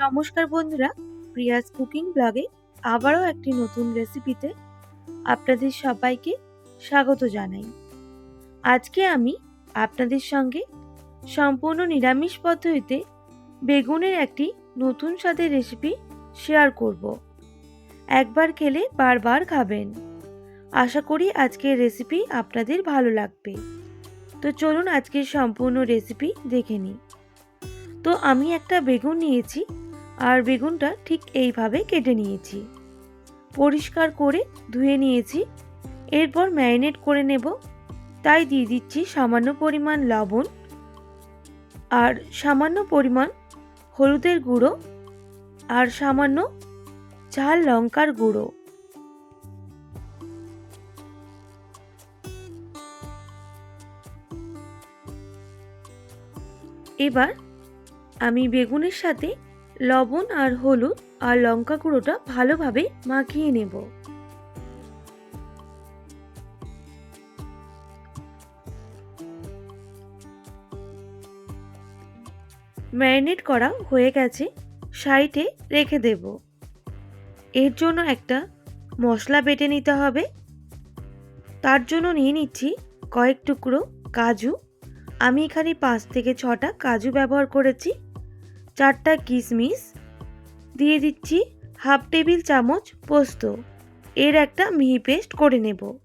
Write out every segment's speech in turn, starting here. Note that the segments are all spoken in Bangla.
নমস্কার বন্ধুরা, প্রিয়াস কুকিং ব্লগে আবারও একটি নতুন রেসিপিতে আপনাদের সবাইকে স্বাগত জানাই। আজকে আমি আপনাদের সঙ্গে সম্পূর্ণ নিরামিষ পদ্ধতিতে বেগুনের একটি নতুন স্বাদের রেসিপি শেয়ার করব। একবার খেলে বারবার খাবেন। আশা করি আজকের রেসিপি আপনাদের ভালো লাগবে। তো চলুন আজকের সম্পূর্ণ রেসিপি দেখে নিই। তো আমি একটা বেগুন নিয়েছি আর বেগুনটা ঠিক এইভাবে কেটে নিয়েছি। পরিষ্কার করে ধুয়ে নিয়েছি। এরপর ম্যারিনেট করে নেব। তাই দিয়ে দিচ্ছি সামান্য পরিমাণ লবণ আর সামান্য পরিমাণ হলুদের গুঁড়ো আর সামান্য ঝাল লঙ্কার গুঁড়ো। এবার আমি বেগুনের সাথে লবণ আর হলুদ আর লঙ্কা গুঁড়োটা ভালোভাবে মাখিয়ে নেব। ম্যারিনেট করা হয়ে গেছে, সাইডে রেখে দেব। এর জন্য একটা মশলা বেটে নিতে হবে। তার জন্য নিয়ে নিচ্ছি কয়েক টুকরো কাজু। আমি এখানে পাঁচ থেকে ছটা কাজু ব্যবহার করেছি। চারটা কিশমিশ দিয়ে দিচ্ছি হাফ টেবিল চামচ পোস্ত। এর একটা মিহি পেস্ট করে নেব।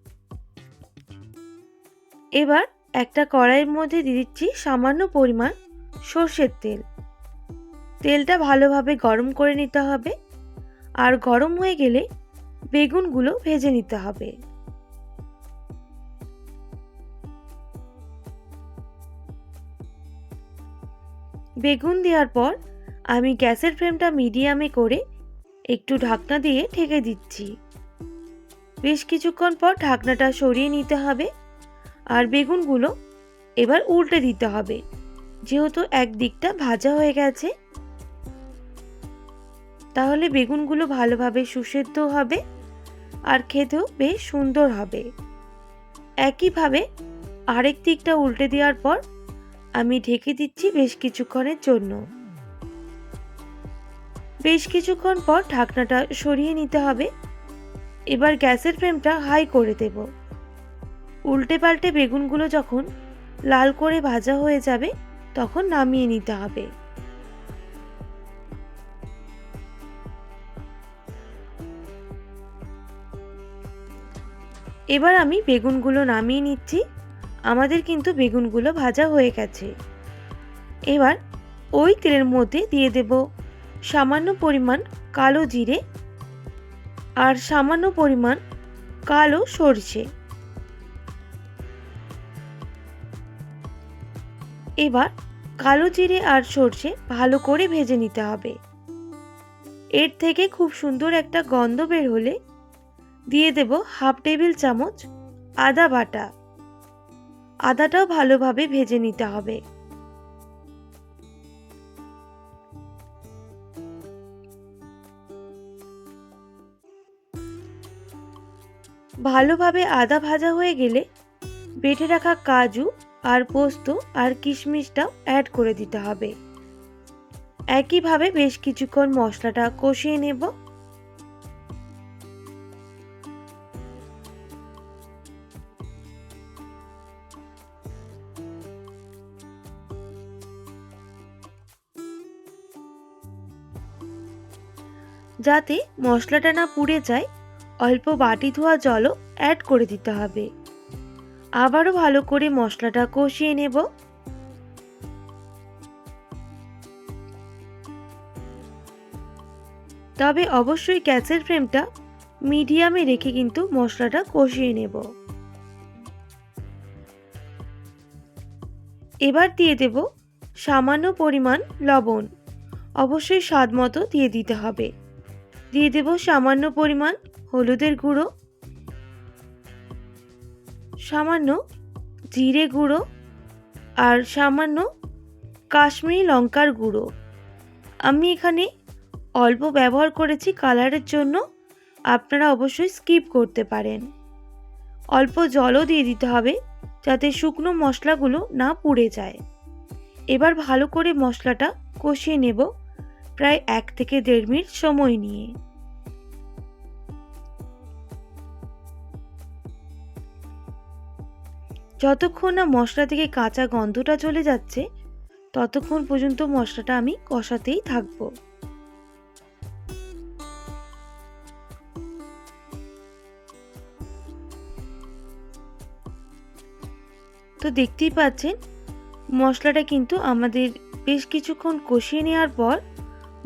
এবার একটা কড়াইয়ের মধ্যে দিয়ে দিচ্ছি সামান্য পরিমাণ সর্ষের তেল। তেলটা ভালোভাবে গরম করে নিতে হবে। আর গরম হয়ে গেলে বেগুনগুলো ভেজে নিতে হবে। বেগুন দেওয়ার পর আমি গ্যাসের ফ্লেমটা মিডিয়ামে করে একটু ঢাকনা দিয়ে ঢেকে দিচ্ছি। বেশ কিছুক্ষণ পর ঢাকনাটা সরিয়ে নিতে হবে আর বেগুনগুলো এবার উল্টে দিতে হবে। যেহেতু এক দিকটা ভাজা হয়ে গেছে, তাহলে বেগুনগুলো ভালোভাবে সুসেদ্ধ হবে আর খেতেও বেশ সুন্দর হবে। একইভাবে আরেক দিকটা উল্টে দেওয়ার পর আমি ঢেকে দিচ্ছি বেশ কিছুক্ষণের জন্য। বেশ কিছুক্ষণ পর ঢাকনাটা সরিয়ে নিতে হবে। এবার গ্যাসের ফ্লেমটা হাই করে দেব। উল্টে পাল্টে বেগুনগুলো যখন লাল করে ভাজা হয়ে যাবে, তখন নামিয়ে নিতে হবে। এবার আমি বেগুনগুলো নামিয়ে নিচ্ছি। আমাদের কিন্তু বেগুনগুলো ভাজা হয়ে গেছে। এবার ওই তেলের মধ্যে দিয়ে দেব সামান্য পরিমাণ কালো জিরে আর সামান্য পরিমাণ কালো সরষে। এবার কালো জিরে আর সরষে ভালো করে ভেজে নিতে হবে। এর থেকে খুব সুন্দর একটা গন্ধ বের হলে দিয়ে দেব হাফ টেবিল চামচ আদা বাটা। আদাটাও ভালোভাবে ভেজে নিতে হবে। ভালোভাবে আদা ভাজা হয়ে গেলে বেটে রাখা কাজু আর পোস্ত আর কিশমিশটাও অ্যাড করে দিতে হবে। একইভাবে বেশ কিছুক্ষণ মশলাটা কষিয়ে নেব। যাতে মশলাটা না পুড়ে যায়, অল্প বাটি ধোয়া জলও অ্যাড করে দিতে হবে। আবারও ভালো করে মশলাটা কষিয়ে নেব। তবে অবশ্যই গ্যাসের ফ্লেমটা মিডিয়ামে রেখে কিন্তু মশলাটা কষিয়ে নেব। এবার দিয়ে দেব সামান্য পরিমাণ লবণ। অবশ্যই স্বাদ মতো দিয়ে দিতে হবে। দিয়ে দেব সামান্য পরিমাণ হলুদের গুঁড়ো, সামান্য জিরে গুঁড়ো আর সামান্য কাশ্মীরি লঙ্কার গুঁড়ো। আমি এখানে অল্প ব্যবহার করেছি কালারের জন্য, আপনারা অবশ্যই স্কিপ করতে পারেন। অল্প জলও দিয়ে দিতে হবে যাতে শুকনো মশলাগুলো না পুড়ে যায়। এবার ভালো করে মশলাটা কষিয়ে নেব। প্রায় এক থেকে দেড় মিনিট সময় নিয়ে। যতক্ষণ না মশলা থেকে কাঁচা গন্ধটা চলে যাচ্ছে, ততক্ষণ পর্যন্ত মশলাটা আমি কষাতেই থাকব। তো দেখতেই পাচ্ছেন, মশলাটা কিন্তু আমাদের বেশ কিছুক্ষণ কষিয়ে নেওয়ার পর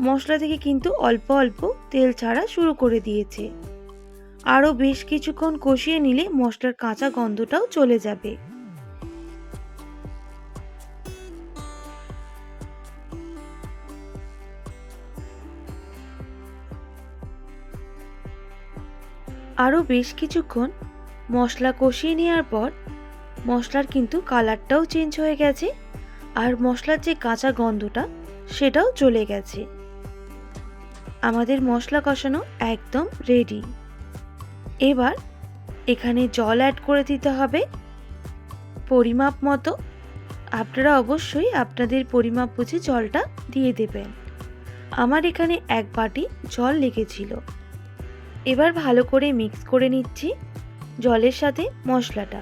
মশলা থেকে কিন্তু অল্প অল্প তেল ছাড়া শুরু করে দিয়েছে। আরও বেশ কিছুক্ষণ কষিয়ে নিলে মশলার কাঁচা গন্ধটাও চলে যাবে। আরও বেশ কিছুক্ষণ মশলা কষিয়ে নেওয়ার পর মশলার কিন্তু কালারটাও চেঞ্জ হয়ে গেছে আর মশলার যে কাঁচা গন্ধটা সেটাও চলে গেছে। আমাদের মশলা কষানো একদম রেডি এবার এখানে জল অ্যাড করে দিতে হবে পরিমাপ মতো। আপনারা অবশ্যই আপনাদের পরিমাপ বুঝে জলটা দিয়ে দেবেন। আমার এখানে এক বাটি জল লেগেছিল। এবার ভালো করে মিক্স করে নিচ্ছি জলের সাথে মশলাটা।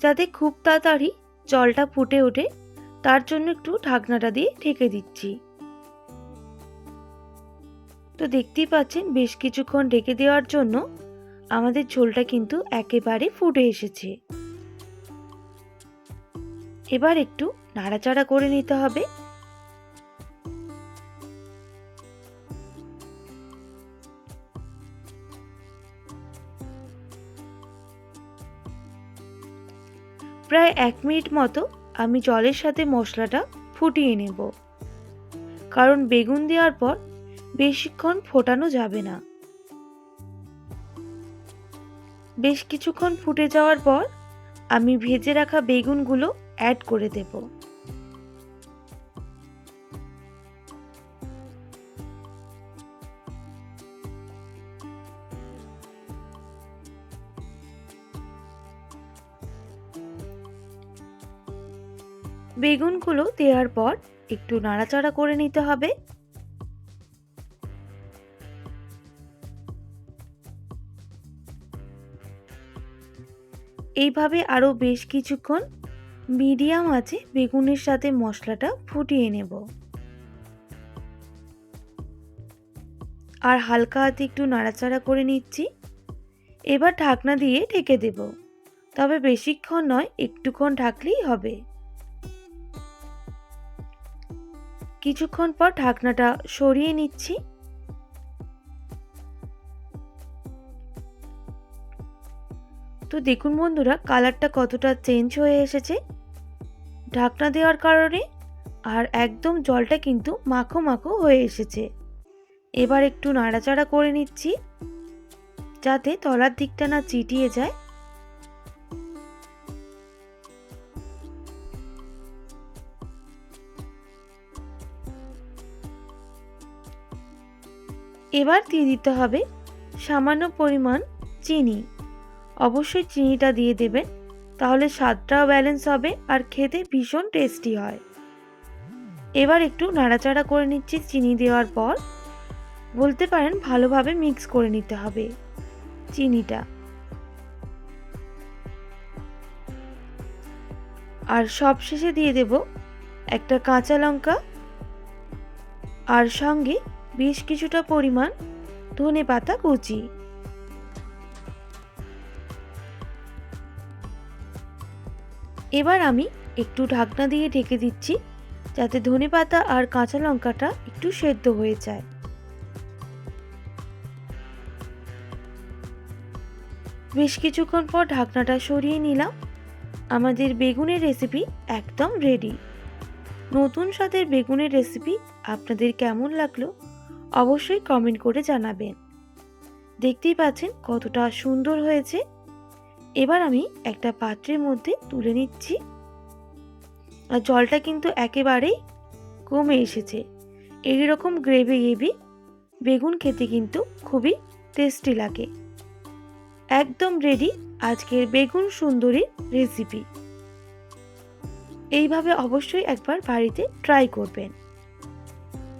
যাতে খুব তাড়াতাড়ি জলটা ফুটে ওঠে, তার জন্য একটু ঢাকনাটা দিয়ে ঢেকে দিচ্ছি। তো দেখতেই পাচ্ছেন, বেশ কিছুক্ষণ ঢেকে দেওয়ার জন্য আমাদের ঝোলটা কিন্তু একেবারে ফুটে এসেছে। এবার একটু নাড়াচাড়া করে নিতে হবে। প্রায় এক মিনিট মতো আমি জলের সাথে মশলাটা ফুটিয়ে নেব। কারণ বেগুন দেওয়ার পর বেশিক্ষণ ফোটানো যাবে না। বেশ কিছুক্ষণ ফুটে যাওয়ার পর আমি ভেজে রাখা বেগুনগুলো অ্যাড করে দেব। বেগুনগুলো দেওয়ার পর একটু নাড়াচাড়া করে নিতে হবে। এইভাবে আরও বেশ কিছুক্ষণ মিডিয়াম আছে বেগুনের সাথে মশলাটা ফুটিয়ে নেব। আর হালকা হাতে একটু নাড়াচাড়া করে নিচ্ছি। এবার ঢাকনা দিয়ে ঢেকে দেব। তবে বেশিক্ষণ নয়, একটুক্ষণ ঢাকলেই হবে। কিছুক্ষণ পর ঢাকনাটা সরিয়ে নিচ্ছি। তো দেখুন বন্ধুরা, কালারটা কতটা চেঞ্জ হয়ে এসেছে। ঢাকনা দেওয়ার কারণে আর একদম জলটা কিন্তু মাখো মাখো হয়ে এসেছে। এবার একটু নাড়াচাড়া করে নিচ্ছি, যাতে তলার দিকটা না চিটিয়ে যায়। এবার দিয়ে দিতে হবে সামান্য পরিমাণ চিনি। অবশ্যই চিনিটা দিয়ে দেবেন, তাহলে স্বাদটাও ব্যালেন্স হবে আর খেতে ভীষণ টেস্টি হয়। এবার একটু নাড়াচাড়া করে নিচ্ছি চিনি দেওয়ার পর। বলতে পারেন ভালোভাবে মিক্স করে নিতে হবে চিনিটা। আর সব শেষে দিয়ে দেব একটা কাঁচা লঙ্কা। আর সঙ্গে বেশ কিছুটা পরিমাণ ধনে পাতা কুচি। এবার আমি একটু ঢাকনা দিয়ে ঢেকে দিচ্ছি যাতে ধনে পাতা আর কাঁচা লঙ্কাটা একটু সেদ্ধ হয়ে যায়। বেশ কিছুক্ষণ পর ঢাকনাটা সরিয়ে নিলাম। আমাদের বেগুনের রেসিপি একদম রেডি। নতুন স্বাদের বেগুনের রেসিপি আপনাদের কেমন লাগল অবশ্যই কমেন্ট করে জানাবেন। দেখতেই পাচ্ছেন কতটা সুন্দর হয়েছে। এবার আমি একটা পাত্রের মধ্যে তুলে নিচ্ছি। আর জলটা কিন্তু একেবারেই কমে এসেছে। এইরকম গ্রেভি গ্রেভি বেগুন খেতে কিন্তু খুবই টেস্টি লাগে। একদম রেডি আজকের বেগুন সুন্দরী রেসিপি এইভাবে অবশ্যই একবার বাড়িতে ট্রাই করবেন।